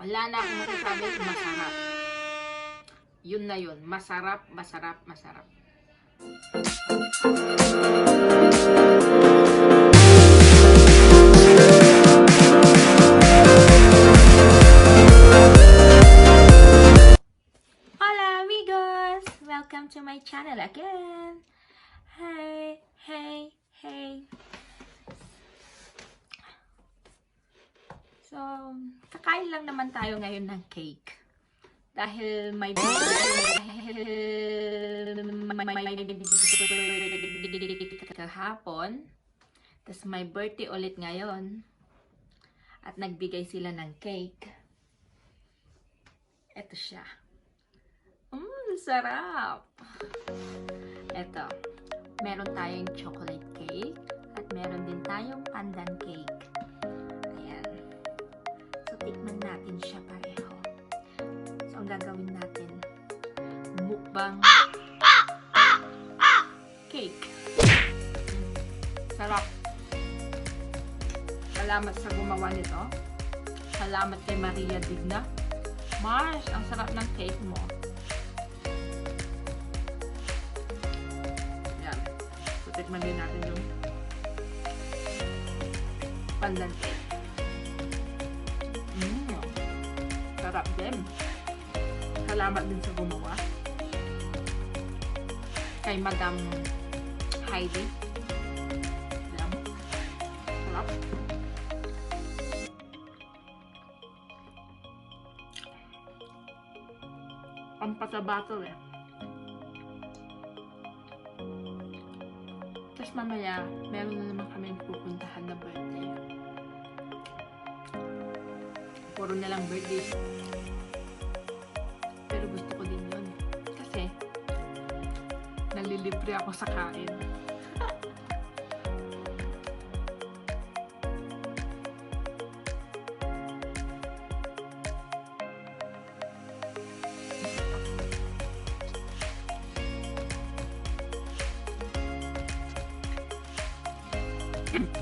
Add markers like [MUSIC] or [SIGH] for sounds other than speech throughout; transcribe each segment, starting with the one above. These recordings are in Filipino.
Wala na akong masasabi, masarap. Yun na yun. Masarap, masarap, masarap. Hola amigos! Welcome to my channel again! Hey, hey, hey! So, kakain lang naman tayo ngayon ng cake. Dahil may kahapon. Tapos may birthday ulit ngayon. At nagbigay sila ng cake. Ito siya. Mmm, sarap! Ito. Meron tayong chocolate cake. At meron din tayong pandan cake. Natin siya pareho. So, ang gagawin natin, mukbang cake. Sarap. Salamat sa gumawa nito. Salamat kay Maria Digna. Mars, ang sarap ng cake mo. Yan. So, tikman din natin yung pandan cake. Sarap din. Salamat din sa gumawa. Kay Madam Heidi. Yan. Sarap. Ang pataba to eh. Tapos mamaya, meron na naman kami pupuntahan na birthday. Puro na lang birthday. Pero gusto ko din yun. Kasi, nalilibre ako sa kain.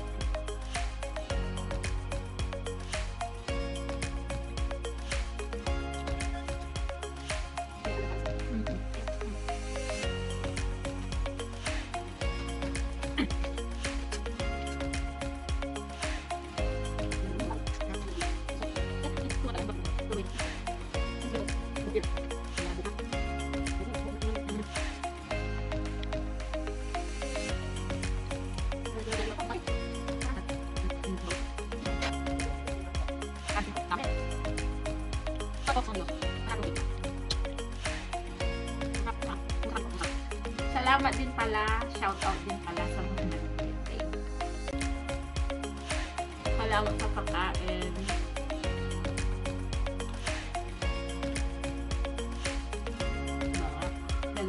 [LAUGHS] Salamat din pala, shout out din pala sa mga nag-birthday. Salamat sa pagkain.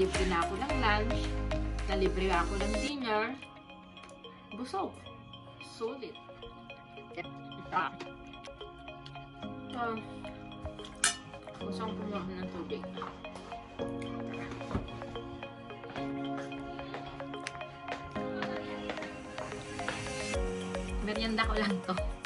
Nalibre na ako ng lunch. Nalibre ako ng dinner. Busog. Sulit. Ah. So, gusto kong kumuha ng tubig. Merienda ko lang to.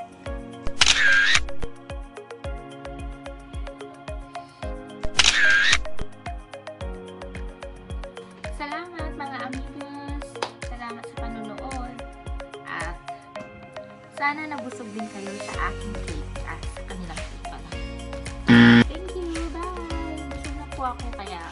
Sana nabusog din kayo sa aking cake at sa kanilang cake pala. Thank you. Bye. Busog na po ako kaya